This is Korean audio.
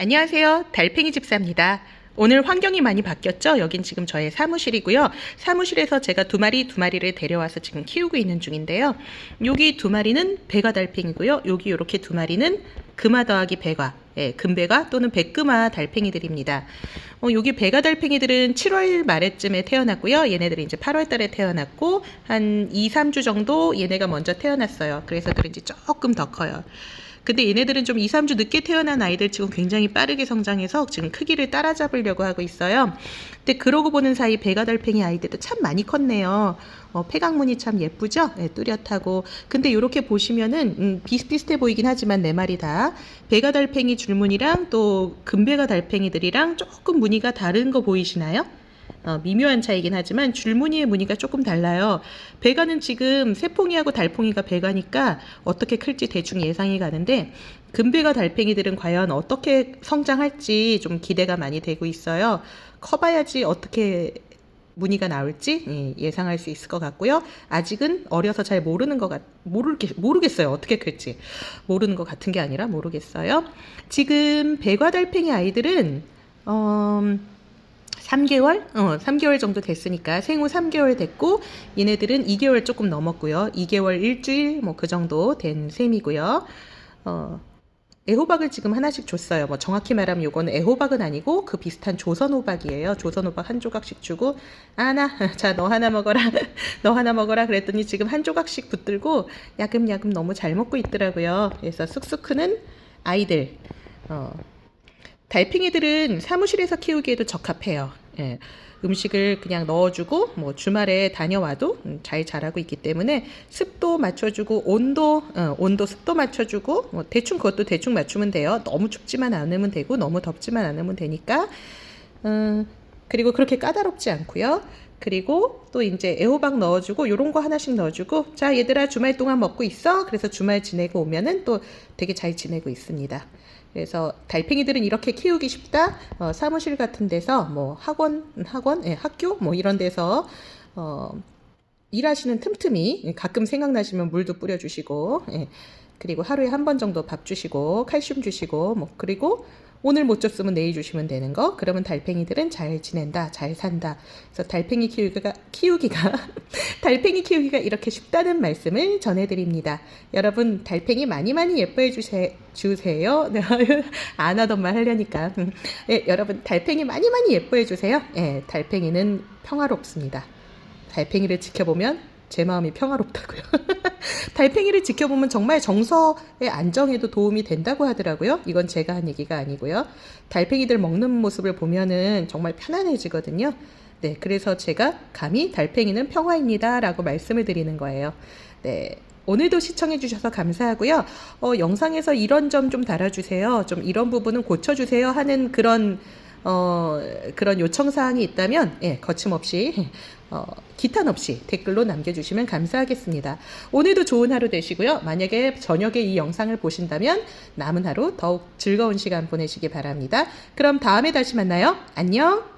안녕하세요. 달팽이 집사입니다. 오늘 환경이 많이 바뀌었죠? 여긴 지금 저의 사무실이고요. 사무실에서 제가 두 마리, 두 마리를 데려와서 지금 키우고 있는 중인데요. 여기 두 마리는 배가 달팽이고요. 여기 이렇게 두 마리는 금화 더하기 배가, 예, 금배가 또는 백금화 달팽이들입니다. 어, 여기 배가 달팽이들은 7월 말에쯤에 태어났고요. 얘네들이 이제 8월 달에 태어났고, 한 2, 3주 정도 얘네가 먼저 태어났어요. 그래서 그런지 조금 더 커요. 근데 얘네들은 좀 2, 3주 늦게 태어난 아이들 지금 굉장히 빠르게 성장해서 지금 크기를 따라잡으려고 하고 있어요. 근데 그러고 보는 사이 배가달팽이 아이들도 참 많이 컸네요. 어, 폐강문이 참 예쁘죠? 네, 뚜렷하고. 근데 이렇게 보시면은 음, 비슷비슷해 보이긴 하지만 네 마리 다 배가달팽이 줄무늬랑 또 금배가 달팽이들이랑 조금 무늬가 다른 거 보이시나요? 어, 미묘한 차이긴 하지만 줄무늬의 무늬가 조금 달라요. 배가는 지금 새퐁이하고 달팽이가 배가니까 어떻게 클지 대충 예상이 가는데 금배가 달팽이들은 과연 어떻게 성장할지 좀 기대가 많이 되고 있어요. 커봐야지 어떻게 무늬가 나올지 예, 예상할 수 있을 것 같고요. 아직은 어려서 잘 모르는 것 같, 모르겠, 모르겠어요. 어떻게 클지. 모르는 것 같은 게 아니라 모르겠어요. 지금 배과달팽이 아이들은, 어, 3개월? 어, 3개월 정도 됐으니까 생후 3개월 됐고 얘네들은 2개월 조금 넘었고요. 2개월 일주일 뭐 그 정도 된 셈이고요. 어, 애호박을 지금 하나씩 줬어요. 뭐 정확히 말하면 요거는 애호박은 아니고 그 비슷한 조선 호박이에요. 조선 호박 한 조각씩 주고 아나 자 너 하나 먹어라 너 하나 먹어라 그랬더니 지금 한 조각씩 붙들고 야금야금 너무 잘 먹고 있더라고요. 그래서 쑥쑥 크는 아이들 어, 달팽이들은 사무실에서 키우기에도 적합해요. 예. 음식을 그냥 넣어주고 뭐 주말에 다녀와도 음, 잘 자라고 있기 때문에 습도 맞춰주고 온도 어, 온도 습도 맞춰주고 뭐 대충 그것도 대충 맞추면 돼요. 너무 춥지만 않으면 되고 너무 덥지만 않으면 되니까 음, 그리고 그렇게 까다롭지 않고요. 그리고 또 이제 애호박 넣어주고 요런 거 하나씩 넣어주고 자 얘들아 주말 동안 먹고 있어. 그래서 주말 지내고 오면은 또 되게 잘 지내고 있습니다. 그래서 달팽이들은 이렇게 키우기 쉽다. 어, 사무실 같은 데서 뭐 학원, 학원, 예, 학교 뭐 이런 데서 어, 일하시는 틈틈이 가끔 생각나시면 물도 뿌려주시고, 예, 그리고 하루에 한 번 정도 밥 주시고 칼슘 주시고 뭐 그리고 오늘 못 줬으면 내일 주시면 되는 거. 그러면 달팽이들은 잘 지낸다, 잘 산다. 그래서 달팽이 키우기가 키우기가 달팽이 키우기가 이렇게 쉽다는 말씀을 전해드립니다. 여러분 달팽이 많이 많이 예뻐해 주세, 주세요. 안 하던 말 하려니까. 예, 여러분 달팽이 많이 많이 예뻐해 주세요. 예, 달팽이는 평화롭습니다. 달팽이를 지켜보면 제 마음이 평화롭다고요. 달팽이를 지켜보면 정말 정서의 안정에도 도움이 된다고 하더라고요. 이건 제가 한 얘기가 아니고요. 달팽이들 먹는 모습을 보면은 정말 편안해지거든요. 네, 그래서 제가 감히 달팽이는 평화입니다. 라고 말씀을 드리는 거예요. 네. 오늘도 시청해주셔서 감사하고요. 어, 영상에서 이런 점 좀 달아주세요. 좀 이런 부분은 고쳐주세요. 하는 그런 어, 그런 요청 사항이 있다면 예, 거침없이 어, 기탄 없이 댓글로 남겨주시면 감사하겠습니다. 오늘도 좋은 하루 되시고요. 만약에 저녁에 이 영상을 보신다면 남은 하루 더욱 즐거운 시간 보내시기 바랍니다. 그럼 다음에 다시 만나요. 안녕.